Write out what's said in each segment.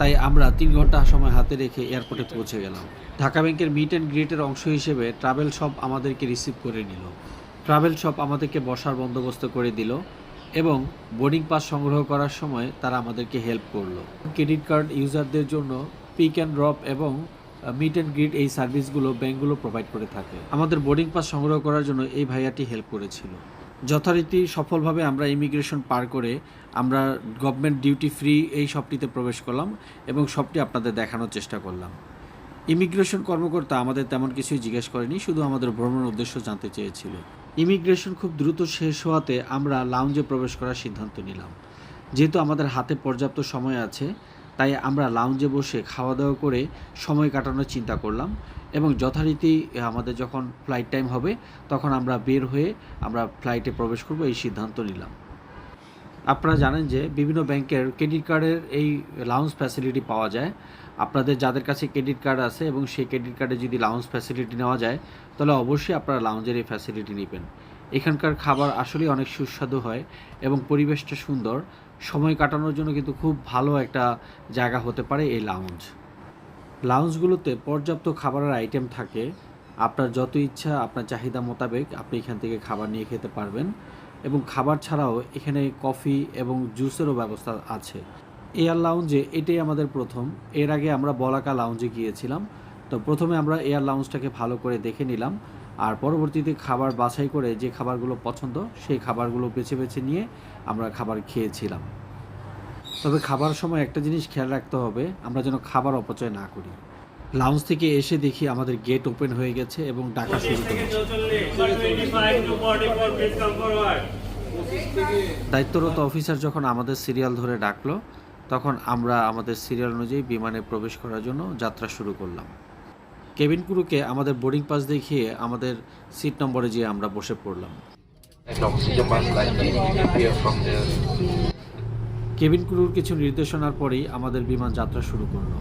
তাই আমরা তিন ঘণ্টা সময় হাতে রেখে এয়ারপোর্টে পৌঁছে গেলাম। ঢাকা ব্যাংকের মিট অ্যান্ড গ্রিটের অংশ হিসেবে ট্রাভেল শপ আমাদেরকে রিসিভ করে নিল। ট্রাভেল শপ আমাদেরকে বসার বন্দোবস্ত করে দিল এবং বোর্ডিং পাস সংগ্রহ করার সময় তারা আমাদেরকে হেল্প করল। ক্রেডিট কার্ড ইউজারদের জন্য পিক অ্যান্ড ড্রপ এবং মিট অ্যান্ড গ্রিট এই সার্ভিসগুলো ব্যাঙ্কগুলো প্রোভাইড করে থাকে। আমাদের বোর্ডিং পাস সংগ্রহ করার জন্য এই ভাইয়াটি হেল্প করেছিল। যথারীতি সফলভাবে আমরা ইমিগ্রেশন পার করে আমরা গভর্নমেন্ট ডিউটি ফ্রি এই শপটিতে প্রবেশ করলাম এবং শপটি আপনাদের দেখানোর চেষ্টা করলাম। ইমিগ্রেশন কর্মকর্তা আমাদের তেমন কিছুই জিজ্ঞেস করেনি, শুধু আমাদের ভ্রমণের উদ্দেশ্য জানতে চেয়েছিল। ইমিগ্রেশন খুব দ্রুত শেষ হওয়াতে আমরা লাউঞ্জে প্রবেশ করার সিদ্ধান্ত নিলাম। যেহেতু আমাদের হাতে পর্যাপ্ত সময় আছে, তাই আমরা লাউঞ্জে বসে খাওয়া দাওয়া করে সময় কাটানোর চিন্তা করলাম এবং যথারীতি আমাদের যখন ফ্লাইট টাইম হবে, তখন আমরা বের হয়ে আমরা ফ্লাইটে প্রবেশ করব, এই সিদ্ধান্ত নিলাম। আপনারা জানেন যে বিভিন্ন ব্যাংকের ক্রেডিট কার্ডের এই লাউঞ্জ ফ্যাসিলিটি পাওয়া যায়। আপনাদের যাদের কাছে ক্রেডিট কার্ড আছে এবং সেই ক্রেডিট কার্ডে যদি লাউঞ্জ ফ্যাসিলিটি নেওয়া যায়, তাহলে অবশ্যই আপনারা লাউঞ্জের এই ফ্যাসিলিটি নেবেন। এখানকার খাবার আসলেই অনেক সুস্বাদু হয় এবং পরিবেশটা সুন্দর। সময় কাটানোর জন্য কিন্তু খুব ভালো একটা জায়গা হতে পারে এই লাউঞ্জ লাউঞ্জগুলোতে পর্যাপ্ত খাবারের আইটেম থাকে। আপনার যত ইচ্ছা, আপনার চাহিদা মোতাবেক আপনি এখান থেকে খাবার নিয়ে খেতে পারবেন। এবং খাবার ছাড়াও এখানে কফি এবং জুসেরও ব্যবস্থা আছে। এয়ার লাউঞ্জে এটাই আমাদের প্রথম। এর আগে আমরা বলাকা লাউঞ্জে গিয়েছিলাম। তো প্রথমে আমরা এয়ার লাউঞ্জটাকে ভালো করে দেখে নিলাম। আর পরবর্তীতে খাবার বাছাই করে যে খাবারগুলো পছন্দ, সেই খাবারগুলো বেছে বেছে নিয়ে আমরা খাবার খেয়েছিলাম। তবে খাবার সময় একটা জিনিস খেয়াল রাখতে হবে, আমরা যেন খাবার অপচয় না করি। লাউঞ্জ থেকে এসে দেখি আমাদের গেট ওপেন হয়ে গেছে এবং ডাকা শুরু দায়িত্বরত অফিসার যখন আমাদের সিরিয়াল ধরে ডাকলো, তখন আমরা আমাদের সিরিয়াল অনুযায়ী বিমানে প্রবেশ করার জন্য যাত্রা শুরু করলাম। কেবিন ক্রুকে আমাদের বোর্ডিং পাস দেখিয়ে আমাদের সিট নম্বরে যেয়ে আমরা বসে পড়লাম। কেবিন ক্রুর কিছু নির্দেশনার পরেই আমাদের বিমান যাত্রা শুরু করল।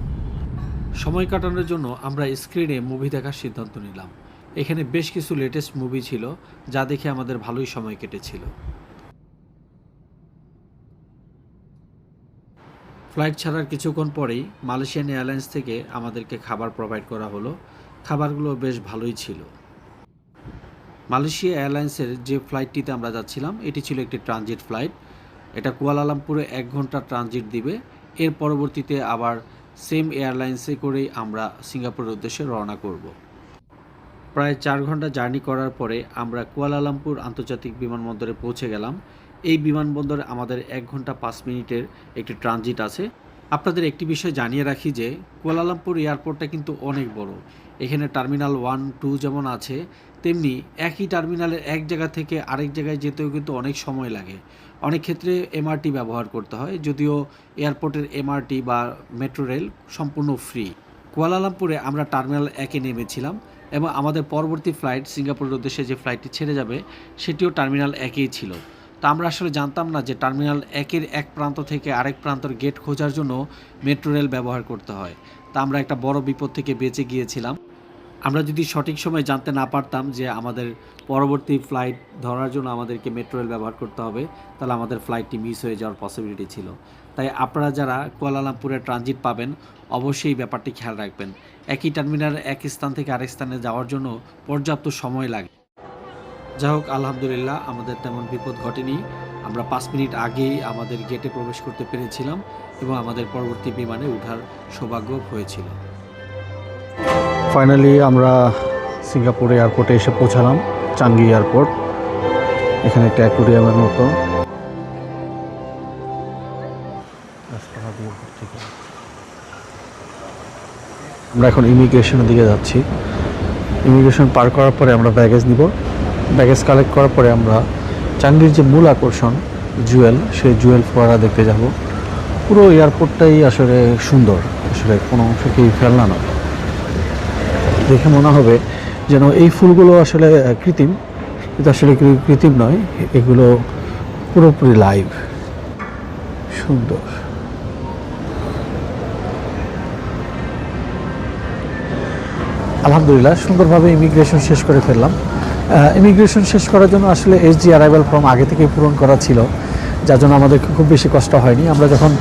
সময় কাটানোর জন্য আমরা স্ক্রিনে মুভি দেখার সিদ্ধান্ত নিলাম। এখানে বেশ কিছু লেটেস্ট মুভি ছিল, যা দেখে আমাদের ভালোই সময় কেটেছিল। ফ্লাইট ছাড়ার কিছুক্ষণ পরেই মালয়েশিয়ান এয়ারলাইন্স থেকে আমাদেরকে খাবার প্রোভাইড করা হলো। খাবারগুলো বেশ ভালোই ছিল। মালয়েশিয়া এয়ারলাইন্সের যে ফ্লাইটটিতে আমরা যাচ্ছিলাম, এটি ছিল একটি ট্রানজিট ফ্লাইট এটা কুয়ালালামপুরে এক ঘণ্টা ট্রানজিট দিবে। এর পরবর্তীতে আবার সেম এয়ারলাইন্সে করেই আমরা সিঙ্গাপুরের উদ্দেশ্যে রওনা করব। প্রায় চার ঘণ্টা জার্নি করার পরে আমরা কুয়ালালামপুর আন্তর্জাতিক বিমানবন্দরে পৌঁছে গেলাম। এই বিমানবন্দরে আমাদের এক ঘণ্টা পাঁচ মিনিটের একটি ট্রানজিট আছে। আপনাদের একটি বিষয় জানিয়ে রাখি যে, কুয়ালালামপুর এয়ারপোর্টটা কিন্তু অনেক বড়। এখানে টার্মিনাল ওয়ান, টু যেমন আছে, তেমনি একই টার্মিনালের এক জায়গা থেকে আরেক জায়গায় যেতেও কিন্তু অনেক সময় লাগে। অনেক ক্ষেত্রে এমআরটি ব্যবহার করতে হয়, যদিও এয়ারপোর্টের এমআরটি বা মেট্রো রেল সম্পূর্ণ ফ্রি। কুয়ালালামপুরে আমরা টার্মিনাল একে নেমেছিলাম এবং আমাদের পরবর্তী ফ্লাইট, সিঙ্গাপুরের উদ্দেশ্যে যে ফ্লাইটটি ছেড়ে যাবে, সেটিও টার্মিনাল একেই ছিল। তা আমরা আসলে জানতাম না যে টার্মিনাল একের এক প্রান্ত থেকে আরেক প্রান্তর গেট খোঁজার জন্য মেট্রো রেল ব্যবহার করতে হয়। তা আমরা একটা বড় বিপদ থেকে বেঁচে গিয়েছিলাম। আমরা যদি সঠিক সময় জানতে না পারতাম যে আমাদের পরবর্তী ফ্লাইট ধরার জন্য আমাদেরকে মেট্রো রেল ব্যবহার করতে হবে, তাহলে আমাদের ফ্লাইটটি মিস হয়ে যাওয়ার পসিবিলিটি ছিল। তাই আপনারা যারা কুয়ালালামপুরে ট্রানজিট পাবেন, অবশ্যই ব্যাপারটি খেয়াল রাখবেন। একই টার্মিনাল এক স্থান থেকে আরেক স্থানে যাওয়ার জন্য পর্যাপ্ত সময় লাগে। যাই হোক আলহামদুলিল্লাহ, আমাদের তেমন বিপদ ঘটেনি। আমরা পাঁচ মিনিট আগেই আমাদের গেটে প্রবেশ করতে পেরেছিলাম এবং আমাদের পরবর্তী বিমানে ওঠার সৌভাগ্য হয়েছিল। ফাইনালি আমরা সিঙ্গাপুর এয়ারপোর্টে এসে পৌঁছালাম চাঙ্গি এয়ারপোর্ট এখানে একটা অ্যাকুরিয়ামের মতো। আমরা এখন ইমিগ্রেশনের দিকে যাচ্ছি। ইমিগ্রেশন পার করার পরে আমরা ব্যাগেজ নিব। ব্যাগেজ কালেক্ট করার পরে আমরা চাঙ্গির যে মূল আকর্ষণ, জুয়েল, সেই জুয়েল ফোয়ারা দেখতে যাব। পুরো এয়ারপোর্টটাই আসলে সুন্দর। আসলে কোনো অংশ কি ফেলনা নয়। দেখে মনে হবে যেন এই ফুলগুলো আসলে কৃত্রিম। কিন্তু আসলে কৃত্রিম নয়, এগুলো পুরোপুরি লাইভ সুন্দর। আলহামদুলিল্লাহ, সুন্দরভাবে ইমিগ্রেশন শেষ করে ফেললাম। ইমিগ্রেশন শেষ করার জন্য আসলে এস জি অ্যারাইভাল ফর্ম আগে থেকেই পূরণ করা ছিল, যার জন্য আমাদের খুব বেশি কষ্ট হয়নি। আমরা যখন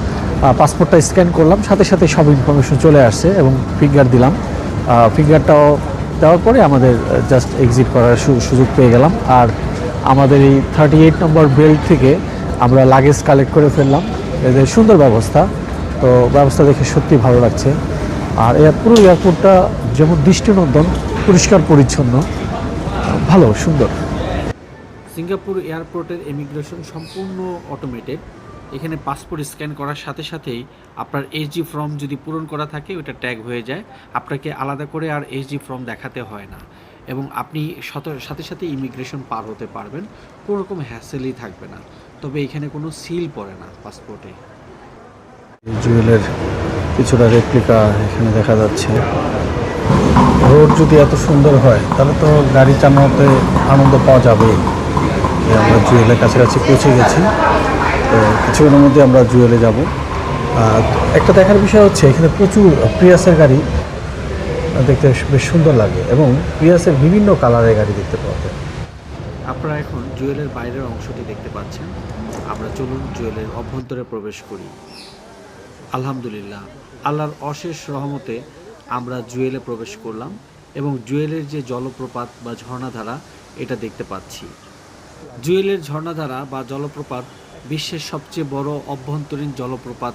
পাসপোর্টটা স্ক্যান করলাম, সাথে সাথে সব ইনফরমেশন চলে আসছে এবং ফিঙ্গার দিলাম। ফিঙ্গারটাও দেওয়ার পরে আমাদের জাস্ট এক্সিট করার সুযোগ পেয়ে গেলাম। আর আমাদের এই থার্টি এইট নম্বর বেল্ট থেকে আমরা লাগেজ কালেক্ট করে ফেললাম। এদের সুন্দর ব্যবস্থা। তো ব্যবস্থা দেখে সত্যি ভালো লাগছে। আর এর পুরো এয়ারপোর্টটা যেমন দৃষ্টিনন্দন পরিষ্কার পরিচ্ছন্ন ভালো সুন্দর। সিঙ্গাপুর এয়ারপোর্টের ইমিগ্রেশন সম্পূর্ণ অটোমেটেড এখানে পাসপোর্ট স্ক্যান করার সাথে সাথেই আপনার এইচজি ফর্ম যদি পূরণ করা থাকে ওটা ট্যাগ হয়ে যায়। আপনাকে আলাদা করে আর এইচজি ফর্ম দেখাতে হয় না। এবং আপনি সাথে সাথে ইমিগ্রেশন পার হতে পারবেন। কোনো রকম হ্যাসেলই থাকবে না। তবে এখানে কোনো সিল পড়ে না পাসপোর্টে জুয়েলের কিছুটা রেপ্লিকা এখানে দেখা যাচ্ছে। রোড যদি এত সুন্দর হয়, তাহলে তো গাড়ি চালানোতে আনন্দ পাওয়া যাবে। আমরা জুয়েলের কাছাকাছি পৌঁছে গেছি। তো কিছুক্ষণের মধ্যে আমরা জুয়েলে যাব। আর একটা দেখার বিষয় হচ্ছে, এখানে প্রচুর প্রিয়াসের গাড়ি দেখতে বেশ সুন্দর লাগে এবং প্রিয়াসের বিভিন্ন কালারের গাড়ি দেখতে পাওয়া যায়। আপনারা এখন জুয়েলের বাইরের অংশটি দেখতে পাচ্ছেন। আমরা চলুন জুয়েলের অভ্যন্তরে প্রবেশ করি। আলহামদুলিল্লাহ, আল্লাহর অশেষ রহমতে আমরা জুয়েলে প্রবেশ করলাম। এবং জুয়েলের যে জলপ্রপাত বা ঝর্ণাধারা, এটা দেখতে পাচ্ছি। জুয়েলের ঝর্ণাধারা বা জলপ্রপাত বিশ্বের সবচেয়ে বড় অভ্যন্তরীণ জলপ্রপাত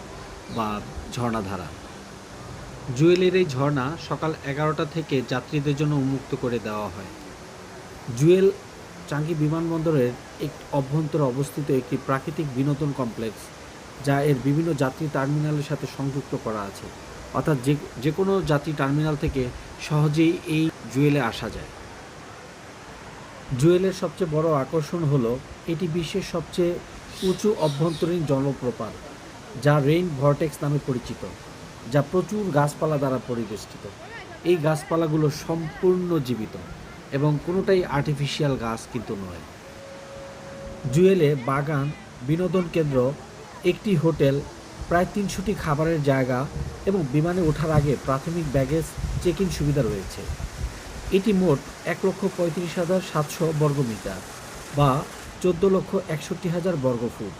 বা ঝর্ণাধারা। জুয়েলের এই ঝর্ণা সকাল এগারোটা থেকে যাত্রীদের জন্য উন্মুক্ত করে দেওয়া হয়। জুয়েল চাঙ্গি বিমানবন্দরের এক অভ্যন্তরে অবস্থিত একটি প্রাকৃতিক বিনোদন কমপ্লেক্স, যা এর বিভিন্ন যাত্রী টার্মিনালের সাথে সংযুক্ত করা আছে। অর্থাৎ যে যে কোনো যাত্রী টার্মিনাল থেকে সহজেই এই জুয়েলে আসা যায়। জুয়েলের সবচেয়ে বড় আকর্ষণ হলো, এটি বিশ্বের সবচেয়ে উঁচু অভ্যন্তরীণ জলপ্রপাত, যা রেইন ভর্টেক্স নামে পরিচিত, যা প্রচুর গাছপালা দ্বারা পরিবেষ্টিত। এই গাছপালাগুলো সম্পূর্ণ জীবিত এবং কোনোটাই আর্টিফিশিয়াল গাছ কিন্তু নয়। জুয়েলে বাগান, বিনোদন কেন্দ্র, একটি হোটেল প্রায় তিনশোটি খাবারের জায়গা এবং বিমানে ওঠার আগে প্রাথমিক ব্যাগেজ চেক ইন সুবিধা রয়েছে। এটি মোট এক লক্ষ পঁয়ত্রিশ হাজার সাতশো বর্গমিটার বা চোদ্দ লক্ষ একষট্টি হাজার বর্গফুট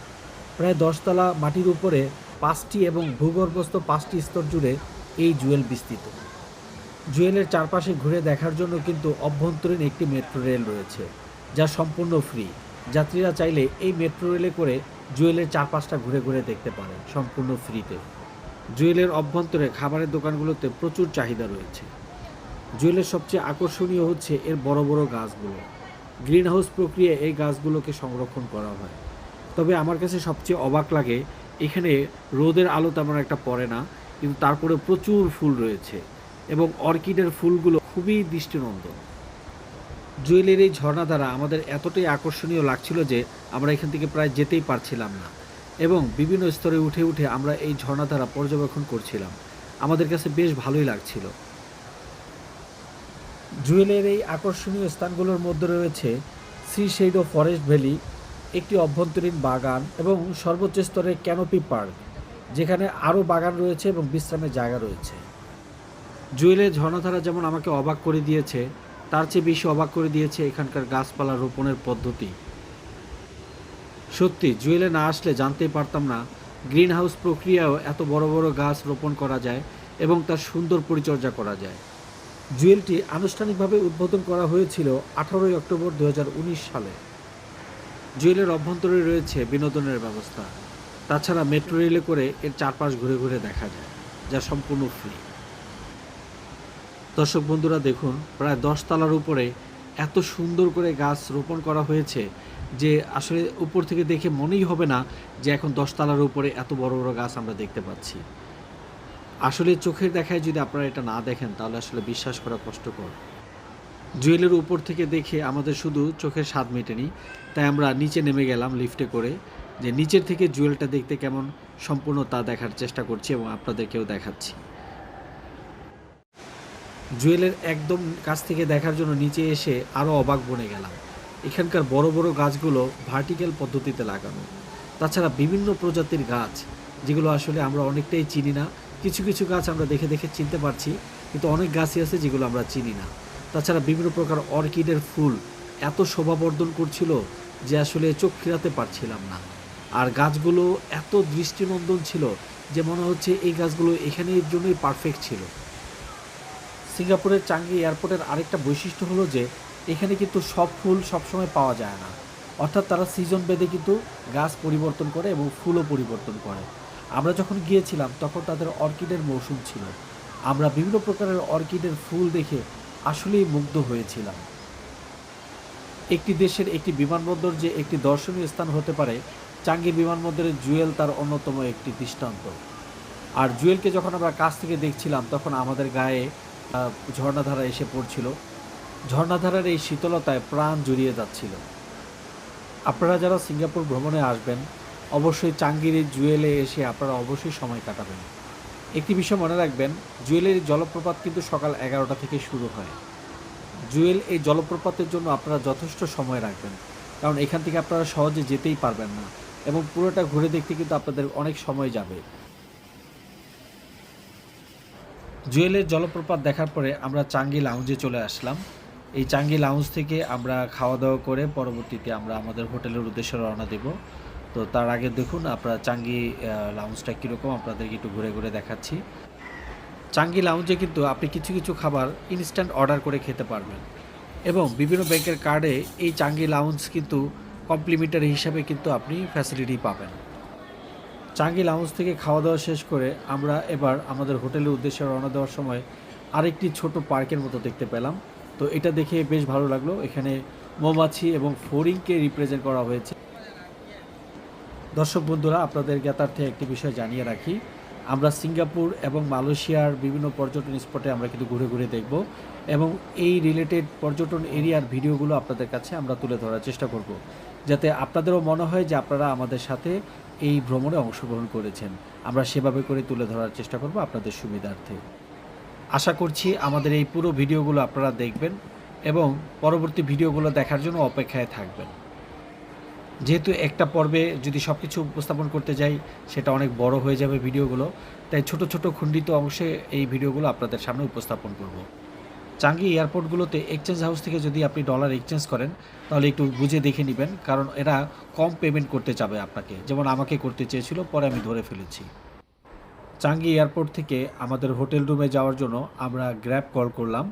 প্রায় দশতলা মাটির উপরে পাঁচটি এবং ভূগর্ভস্থ পাঁচটি স্তর জুড়ে এই জুয়েল বিস্তৃত। জুয়েলের চারপাশে ঘুরে দেখার জন্য কিন্তু অভ্যন্তরীণ একটি মেট্রো রেল রয়েছে, যা সম্পূর্ণ ফ্রি যাত্রীরা চাইলে এই মেট্রো রেলে করে জুয়েলের চারপাশটা ঘুরে ঘুরে দেখতে পারেন সম্পূর্ণ ফ্রিতে। জুয়েলের অভ্যন্তরে খাবারের দোকানগুলোতে প্রচুর চাহিদা রয়েছে। জুয়েলের সবচেয়ে আকর্ষণীয় হচ্ছে এর বড় বড় গাছগুলো। গ্রিন হাউস প্রক্রিয়ায় এই গাছগুলোকে সংরক্ষণ করা হয়। তবে আমার কাছে সবচেয়ে অবাক লাগে, এখানে রোদের আলো তেমন একটা পড়ে না, কিন্তু তারপরে প্রচুর ফুল রয়েছে এবং অর্কিডের ফুলগুলো খুবই দৃষ্টিনন্দন। জুয়েলের এই ঝর্ণা দ্বারা আমাদের এতটাই আকর্ষণীয় লাগছিল যে আমরা এখান থেকে প্রায় যেতেই পারছিলাম না। এবং বিভিন্ন স্তরে উঠে উঠে আমরা এই ঝর্ণা দ্বারা পর্যবেক্ষণ করছিলাম। আমাদের কাছে বেশ ভালোই লাগছিল। জুয়েলের এই আকর্ষণীয় স্থানগুলোর মধ্যে রয়েছে সি শেডো ফরেস্ট ভ্যালি, একটি অভ্যন্তরীণ বাগান এবং সর্বোচ্চ স্তরের ক্যানোপি পার্ক, যেখানে আরও বাগান রয়েছে এবং বিশ্রামের জায়গা রয়েছে। জুয়েলের ঝর্ণাধারা যেমন আমাকে অবাক করে দিয়েছে তার চেয়ে বেশি অবাক করে দিয়েছে এখানকার গাছপালা রোপণের পদ্ধতি। সত্যি, জুয়েলে না আসলে জানতেই পারতাম না গ্রিন হাউস প্রক্রিয়াও এত বড় বড় গাছ রোপণ করা যায় এবং তার সুন্দর পরিচর্যা করা যায়। জুয়েলটি আনুষ্ঠানিকভাবে উদ্বোধন করা হয়েছিল আঠারোই অক্টোবর দু হাজার উনিশ সালে। জুয়েলের অভ্যন্তরে রয়েছে বিনোদনের ব্যবস্থা। তাছাড়া মেট্রো রেলে করে এর চারপাশ ঘুরে ঘুরে দেখা যায়, যা সম্পূর্ণ ফ্রি দর্শক বন্ধুরা দেখুন, প্রায় দশ তলার উপরে এত সুন্দর করে গাছ রোপণ করা হয়েছে যে আসলে উপর থেকে দেখে মনেই হবে না যে এখন দশ তলার উপরে এত বড় বড় গাছ আমরা দেখতে পাচ্ছি। আসলে চোখের দেখায় যদি আপনারা এটা না দেখেন, তাহলে আসলে বিশ্বাস করা কষ্টকর। জুয়েলের উপর থেকে দেখে আমাদের শুধু চোখের স্বাদ মেটেনি, তাই আমরা নিচে নেমে গেলাম লিফটে করে যে নিচের থেকে জুয়েলটা দেখতে কেমন সম্পূর্ণ তা দেখার চেষ্টা করছি এবং আপনাদেরকেও দেখাচ্ছি। জুয়েলের একদম কাছ থেকে দেখার জন্য নিচে এসে আরও অবাক বনে গেলাম। এখানকার বড় বড় গাছগুলো ভার্টিক্যাল পদ্ধতিতে লাগানো। তাছাড়া বিভিন্ন প্রজাতির গাছ, যেগুলো আসলে আমরা অনেকটাই চিনি না। কিছু কিছু গাছ আমরা দেখে দেখে চিনতে পারছি, কিন্তু অনেক গাছই আছে যেগুলো আমরা চিনি না। তাছাড়া বিভিন্ন প্রকার অর্কিডের ফুল এত শোভাবর্ধন করছিল যে আসলে চোখ ফেরাতে পারছিলাম না। আর গাছগুলো এত দৃষ্টিনন্দন ছিল যে মনে হচ্ছে এই গাছগুলো এখানে এর জন্যই পারফেক্ট ছিল। সিঙ্গাপুরের চাঙ্গি এয়ারপোর্টের আরেকটা বৈশিষ্ট্য হলো যে, এখানে কিন্তু সব ফুল সবসময় পাওয়া যায় না। অর্থাৎ তারা সিজন বেঁধে কিন্তু গাছ পরিবর্তন করে এবং ফুলও পরিবর্তন করে। আমরা যখন গিয়েছিলাম, তখন তাদের অর্কিডের মৌসুম ছিল। আমরা বিভিন্ন প্রকারের অর্কিডের ফুল দেখে আসলেই মুগ্ধ হয়েছিলাম। একটি দেশের একটি বিমানবন্দর যে একটি দর্শনীয় স্থান হতে পারে, চাঙ্গি বিমানবন্দরের জুয়েল তার অন্যতম একটি দৃষ্টান্ত। আর জুয়েলকে যখন আমরা কাছ থেকে দেখছিলাম, তখন আমাদের গায়ে ঝর্ণাধারা এসে পড়ছিল। ঝর্ণাধারার এই শীতলতায় প্রাণ জুড়িয়ে যাচ্ছিল। আপনারা যারা সিঙ্গাপুর ভ্রমণে আসবেন, অবশ্যই চাঙ্গির জুয়েলে এসে আপনারা অবশ্যই সময় কাটাবেন। একটি বিষয় মনে রাখবেন, জুয়েলের জলপ্রপাত কিন্তু সকাল এগারোটা থেকে শুরু হয়। জুয়েল এই জলপ্রপাতের জন্য আপনারা যথেষ্ট সময় রাখবেন, কারণ এখান থেকে আপনারা সহজে যেতেই পারবেন না এবং পুরোটা ঘুরে দেখতে কিন্তু আপনাদের অনেক সময় যাবে। জুয়েলের জলপ্রপাত দেখার পরে আমরা চাঙ্গি লাউঞ্জে চলে আসলাম। এই চাঙ্গি লাউঞ্জ থেকে আমরা খাওয়া দাওয়া করে পরবর্তীতে আমরা আমাদের হোটেলের উদ্দেশ্যে রওনা দেব। তো তার আগে দেখুন আপনারা চাঙ্গি লাউঞ্জটা কীরকম, আপনাদেরকে একটু ঘুরে ঘুরে দেখাচ্ছি। চাঙ্গি লাউঞ্জে কিন্তু আপনি কিছু কিছু খাবার ইনস্ট্যান্ট অর্ডার করে খেতে পারবেন। এবং বিভিন্ন ব্যাংকের কার্ডে এই চাঙ্গি লাউঞ্জ কিন্তু কমপ্লিমেন্টারি হিসাবে কিন্তু আপনি ফ্যাসিলিটি পাবেন। চাঙ্গি লাউঞ্জ থেকে খাওয়া দাওয়া শেষ করে আমরা এবার আমাদের হোটেলের উদ্দেশ্যে রওনা দেওয়ার সময় আরেকটি ছোট পার্কের মতো দেখতে পেলাম। তো এটা দেখে বেশ ভালো লাগল। এখানে মৌমাছি এবং ফড়িংকে রিপ্রেজেন্ট করা হয়েছে। দর্শক বন্ধুরা, আপনাদের জ্ঞাতার্থে একটি বিষয় জানিয়ে রাখি। আমরা সিঙ্গাপুর এবং মালয়েশিয়ার বিভিন্ন পর্যটন স্পটে আমরা কিন্তু ঘুরে ঘুরে দেখব এবং এই রিলেটেড পর্যটন এরিয়ার ভিডিওগুলো আপনাদের কাছে আমরা তুলে ধরার চেষ্টা করব। যাতে আপনাদেরও মনে হয় যে আপনারা আমাদের সাথে এই ভ্রমণে অংশগ্রহণ করেছেন। আমরা সেভাবে করে তুলে ধরার চেষ্টা করব আপনাদের সুবিধার্থে। আশা করছি আমাদের এই পুরো ভিডিওগুলো আপনারা দেখবেন এবং পরবর্তী ভিডিওগুলো দেখার জন্য অপেক্ষায় থাকবেন। যেহেতু একটা পর্বে যদি সব কিছু উপস্থাপন করতে যাই, সেটা অনেক বড় হয়ে যাবে ভিডিওগুলো। তাই ছোট ছোট খণ্ডিত অংশে এই ভিডিওগুলো আপনাদের সামনে উপস্থাপন করব। চাঙ্গি এয়ারপোর্টগুলোতে এক্সচেঞ্জ হাউস থেকে যদি আপনি ডলার এক্সচেঞ্জ করেন, তাহলে একটু বুঝে দেখে নেবেন, কারণ এরা কম পেমেন্ট করতে চাবে আপনাকে। যেমন আমাকে করতে চেয়েছিল, পরে আমি ধরে ফেলেছি। চাঙ্গি এয়ারপোর্ট থেকে আমাদের হোটেল রুমে যাওয়ার জন্য আমরা গ্র্যাব কল করলাম।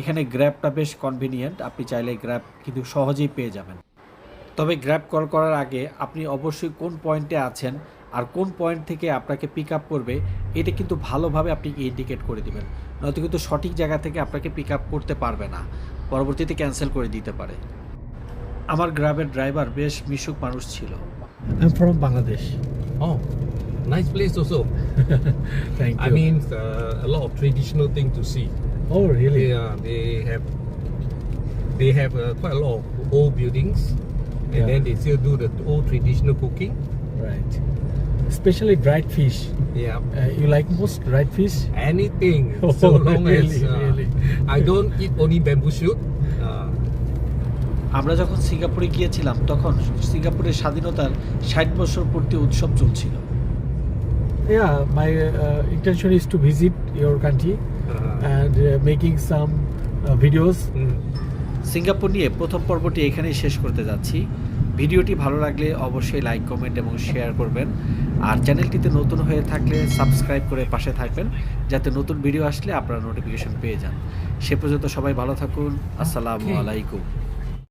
এখানে গ্র্যাবটা বেশ কনভিনিয়েন্ট আপনি চাইলে গ্র্যাব কিন্তু সহজেই পেয়ে যাবেন। তবে গ্র্যাব কল করার আগে আপনি অবশ্যই কোন পয়েন্টে আছেন আর কোন পয়েন্ট থেকে আপনাকে পিক আপ করবে, এটা কিন্তু ভালোভাবে আপনি ইন্ডিকেট করে দিবেন। নয়তো কিন্তু সঠিক জায়গা থেকে আপনাকে পিক আপ করতে পারবে না পরবর্তীতে ক্যান্সেল করে দিতে পারে আমার গ্র্যাবের ড্রাইভার বেশ মিশুক মানুষ ছিল I'm from Bangladesh. Oh, nice place also. Thank you. I mean, uh, a lot of traditional thing to see. oh really? Uh, they have they have uh, quite a lot of old buildings, and Yeah. then they still do the old traditional cooking. Right. Especially dried fish. Yeah, Uh, you like most dried fish? anything Oh, so long really, as uh, really? I don't eat only bamboo shoot. Uh, আমরা যখন সিঙ্গাপুরে গিয়েছিলাম তখন সিঙ্গাপুরের স্বাধীনতার ষাট বছর পূর্তি উৎসব চলছিল Yeah, my uh, intention is to visit your country uh, and uh, making some uh, videos. mm. Singapore নিয়ে প্রথম পর্বটি এখানেই শেষ করতে যাচ্ছি ভিডিওটি ভালো লাগলে অবশ্যই লাইক কমেন্ট এবং শেয়ার করবেন। আর চ্যানেলটিতে নতুন হয়ে থাকলে সাবস্ক্রাইব করে পাশে থাকবেন যাতে নতুন ভিডিও আসলে আপনারা নোটিফিকেশন পেয়ে যান। সে পর্যন্ত সবাই ভালো থাকুন। আসসালামু. আলাইকুম।